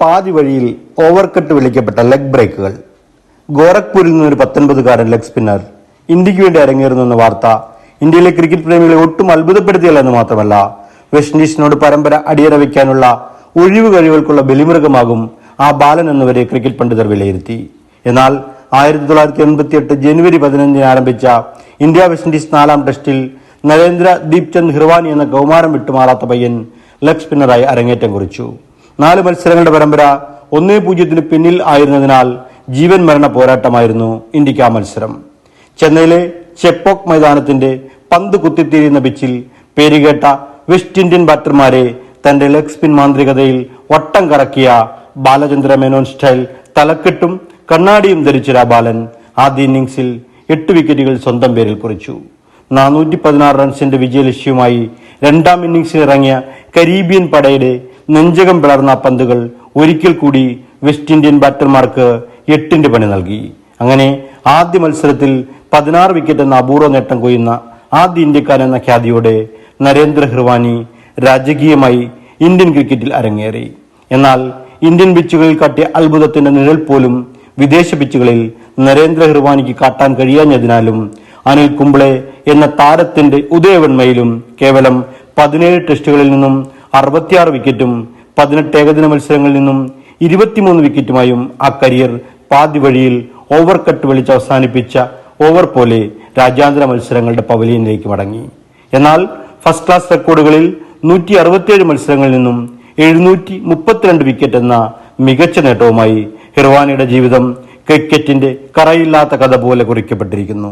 പാതി വഴിയിൽ ഓവർകട്ട് വിളിക്കപ്പെട്ട ലെഗ് ബ്രേക്കുകൾ ഗോരഖ്പൂരിൽ നിന്നൊരു പത്തൊൻപതുകാരൻ ലെഗ് സ്പിന്നർ ഇന്ത്യയ്ക്ക് വേണ്ടി അരങ്ങേറുന്നു എന്ന വാർത്ത ഇന്ത്യയിലെ ക്രിക്കറ്റ് പ്രേമികളെ ഒട്ടും അത്ഭുതപ്പെടുത്തിയല്ല എന്ന് മാത്രമല്ല വെസ്റ്റ് ഇൻഡീസിനോട് പരമ്പര അടിയറ വയ്ക്കാനുള്ള ഒഴിവ് കഴിവുകൾക്കുള്ള ബലിമൃഗമാകും ആ ബാലൻ എന്നിവരെ ക്രിക്കറ്റ് പണ്ഡിതർ വിലയിരുത്തി. എന്നാൽ ആയിരത്തി തൊള്ളായിരത്തി എൺപത്തി എട്ട് ജനുവരി പതിനഞ്ചിന് ആരംഭിച്ച ഇന്ത്യ വെസ്റ്റ് ഇൻഡീസ് നാലാം ടെസ്റ്റിൽ നരേന്ദ്ര ദീപ്ചന്ദ് ഹിർവാനി എന്ന കൗമാരം വിട്ടുമാറാത്ത പയ്യൻ ലെഗ് സ്പിന്നറായി അരങ്ങേറ്റം കുറിച്ചു. നാല് മത്സരങ്ങളുടെ പരമ്പര ഒന്നേ പൂജ്യത്തിന് പിന്നിൽ ആയിരുന്നതിനാൽ ജീവൻ മരണ പോരാട്ടമായിരുന്നു ഇന്ത്യയ്ക്ക് ആ മത്സരം. ചെന്നൈയിലെ ചെപ്പോക്ക് മൈതാനത്തിന്റെ പന്ത് കുത്തിത്തിരിയുന്ന പിച്ചിൽ പേരുകേട്ട വെസ്റ്റ് ഇന്ത്യൻ ബാറ്റർമാരെ തന്റെ ലെഗ് സ്പിൻ മാന്ത്രികതയിൽ വട്ടം കറക്കിയ ബാലചന്ദ്ര മേനോൻ സ്റ്റൈൽ തലക്കെട്ടും കണ്ണാടിയും ധരിച്ച രാബാലൻ ആദ്യ ഇന്നിംഗ്സിൽ എട്ട് വിക്കറ്റുകൾ സ്വന്തം പേരിൽ കുറിച്ചു. നാനൂറ്റി പതിനാറ് റൺസിന്റെ വിജയലക്ഷ്യവുമായി രണ്ടാം ഇന്നിംഗ്സിൽ ഇറങ്ങിയ കരീബിയൻ പടയുടെ നെഞ്ചകം പിളർന്ന പന്തുകൾ ഒരിക്കൽ കൂടി വെസ്റ്റ് ഇന്ത്യൻ ബാറ്റർമാർക്ക് എട്ടിന്റെ പണി നൽകി. അങ്ങനെ ആദ്യ മത്സരത്തിൽ പതിനാറ് വിക്കറ്റ് എന്ന അപൂർവ നേട്ടം കൊയ്യുന്ന ആദ്യ ഇന്ത്യക്കാരൻ എന്ന ഖ്യാതിയോടെ നരേന്ദ്ര ഹിർവാനി രാജകീയമായി ഇന്ത്യൻ ക്രിക്കറ്റിൽ അരങ്ങേറി. എന്നാൽ ഇന്ത്യൻ പിച്ചുകളിൽ കാട്ടിയ അത്ഭുതത്തിന്റെ നിഴൽ പോലും വിദേശ പിച്ചുകളിൽ നരേന്ദ്ര ഹിർവാനിക്ക് കാട്ടാൻ കഴിയാഞ്ഞതിനാലും അനിൽ കുംബ്ലെ എന്ന താരത്തിന്റെ ഉദയവന്മയിലും കേവലം പതിനേഴ് ടെസ്റ്റുകളിൽ നിന്നും അറുപത്തിയാറ് വിക്കറ്റും പതിനെട്ട് ഏകദിന മത്സരങ്ങളിൽ നിന്നും ഇരുപത്തിമൂന്ന് വിക്കറ്റുമായും ആ കരിയർ പാതി വഴിയിൽ ഓവർ കട്ട് വിളിച്ച് അവസാനിപ്പിച്ച ഓവർ പോലെ രാജ്യാന്തര മത്സരങ്ങളുടെ പവലിയനിലേക്ക് മടങ്ങി. എന്നാൽ ഫസ്റ്റ് ക്ലാസ് റെക്കോർഡുകളിൽ നൂറ്റി അറുപത്തിയേഴ് മത്സരങ്ങളിൽ നിന്നും എഴുന്നൂറ്റി മുപ്പത്തിരണ്ട് വിക്കറ്റ് എന്ന മികച്ച നേട്ടവുമായി ഹിർവാനിയുടെ ജീവിതം ക്രിക്കറ്റിന്റെ കറയില്ലാത്ത കഥ പോലെ കുറിക്കപ്പെട്ടിരിക്കുന്നു.